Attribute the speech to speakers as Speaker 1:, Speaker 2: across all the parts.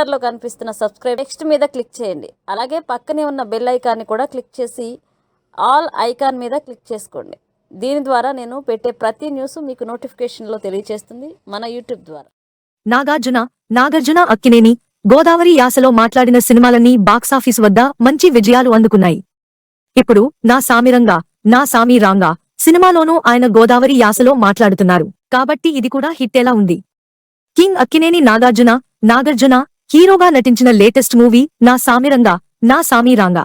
Speaker 1: కలర్లో కనిపిస్తున్న subscribe next మీద క్లిక్ చేయండి. అలాగే పక్కనే ఉన్న బెల్ ఐకాన్ని కూడా క్లిక్ చేసి ఆల్ ఐకాన్ మీద క్లిక్ చేసుకోండి. దీని ద్వారా నేను పెట్టే ప్రతి న్యూస్ మీకు నోటిఫికేషన్లో తెలియజేస్తుంది మన యూట్యూబ్ ద్వారా.
Speaker 2: నాగార్జున నాగార్జున అక్కినేని గోదావరి యాసలో మాట్లాడిన సినిమాలన్నీ బాక్సాఫీస్ వద్ద మంచి విజయాలు అందుకున్నాయి. ఇప్పుడు నా సామిరంగా నా సామి రాంగా సినిమాలోనూ ఆయన గోదావరి యాసలో మాట్లాడుతున్నారు. కాబట్టి ఇది కూడా హిట్టేలా ఉంది? కింగ్ అక్కినేని నాగార్జున నాగార్జున హీరోగా నటించిన లేటెస్ట్ మూవీ నా సామిరంగా నా సామి రాంగా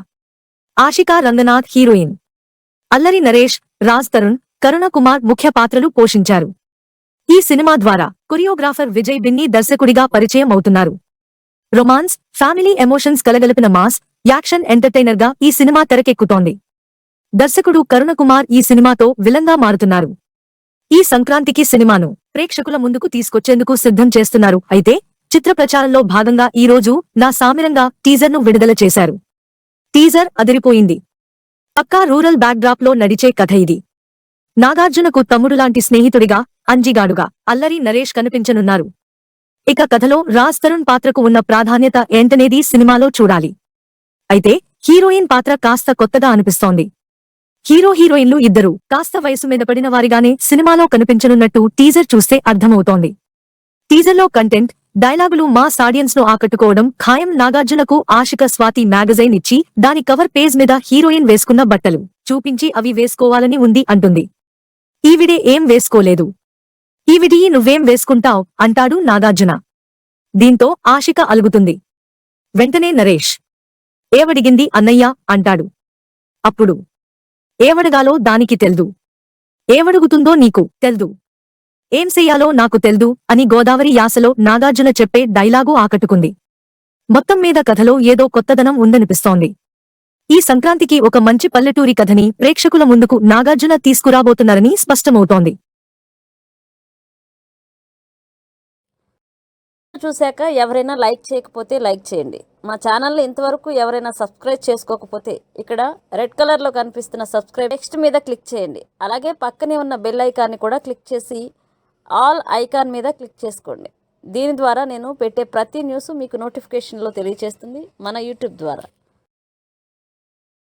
Speaker 2: ఆషికా రంగనాథ్ హీరోయిన్. అల్లరి నరేష్ రాజ్ తరుణ్ కరుణ కుమార్ ముఖ్య పాత్రలు పోషించారు. ఈ సినిమా ద్వారా కొరియోగ్రాఫర్ విజయ్ బిన్ని దర్శకుడిగా పరిచయం అవుతున్నారు రొమాన్స్ ఫ్యామిలీ ఎమోషన్స్ కలగలిపిన మాస్ యాక్షన్ ఎంటర్టైనర్గా ఈ సినిమా తెరకెక్కుతోంది. దర్శకుడు కరుణ కుమార్ ఈ సినిమాతో విలంగా మారుతున్నారు. ఈ సంక్రాంతికి సినిమాను ప్రేక్షకుల ముందుకు తీసుకొచ్చేందుకు సిద్ధం చేస్తున్నారు. అయితే చిత్ర ప్రచారంలో భాగంగా ఈ రోజు నా సామిరంగా టీజర్ను విడుదల చేశారు. టీజర్ అదిరిపోయింది. పక్కా రూరల్ బ్యాక్డ్రాప్లో నడిచే కథ ఇది. నాగార్జునకు తమ్ముడులాంటి స్నేహితుడిగా అంజిగాడుగా అల్లరి నరేష్ కనిపించనున్నారు. ఇక కథలో రాజ్ తరుణ్ పాత్రకు ఉన్న ప్రాధాన్యత ఏంటనేది సినిమాలో చూడాలి. అయితే హీరోయిన్ పాత్ర కాస్త కొత్తగా అనిపిస్తోంది. హీరో హీరోయిన్లు ఇద్దరు కాస్త వయసు మీద పడిన వారిగానే సినిమాలో కనిపించనున్నట్టు టీజర్ చూస్తే అర్థమవుతోంది. టీజర్లో కంటెంట్ డైలాగులు మాస్ ఆడియన్స్ను ఆకట్టుకోవడం ఖాయం నాగార్జునకు ఆశిక స్వాతి మ్యాగజైన్ ఇచ్చి దాని కవర్ పేజ్ మీద హీరోయిన్ వేసుకున్న బట్టలు. చూపించి అవి వేసుకోవాలని ఉంది అంటుంది. ఈవిడే ఏం వేసుకోలేదు. ఈవిడి నువ్వేం వేసుకుంటావ్? అంటాడు నాగార్జున. దీంతో ఆశిక అలుగుతుంది. వెంటనే నరేష్. ఏవడిగింది అన్నయ్య? అంటాడు. అప్పుడు. ఏవడగాలో దానికి తెల్దు. ఏవడుగుతుందో నీకు తెల్దు. ఏం చెయ్యాలో నాకు తెల్దు అని గోదావరి యాసలో నాగార్జున చెప్పే డైలాగు ఆకట్టుకుంది. మొత్తం మీద కథలో ఏదో కొత్తదనం ఉందనిపిస్తోంది. ఈ సంక్రాంతికి ఒక మంచి పల్లెటూరి కథని ప్రేక్షకుల ముందుకు నాగార్జున తీసుకురాబోతున్నారని స్పష్టమవుతోంది.
Speaker 1: చూశాక ఎవరైనా లైక్ చేయకపోతే లైక్ చేయండి. మా ఛానల్ని ఇంతవరకు ఎవరైనా సబ్స్క్రైబ్ చేసుకోకపోతే ఇక్కడ రెడ్ కలర్లో కనిపిస్తున్న సబ్స్క్రైబ్ నెక్స్ట్ మీద క్లిక్ చేయండి. అలాగే పక్కనే ఉన్న బెల్ ఐకాన్ని కూడా క్లిక్ చేసి ఆల్ ఐకాన్ మీద క్లిక్ చేసుకోండి. దీని ద్వారా నేను పెట్టే ప్రతి న్యూస్ మీకు నోటిఫికేషన్లో తెలియజేస్తుంది మన యూట్యూబ్ ద్వారా.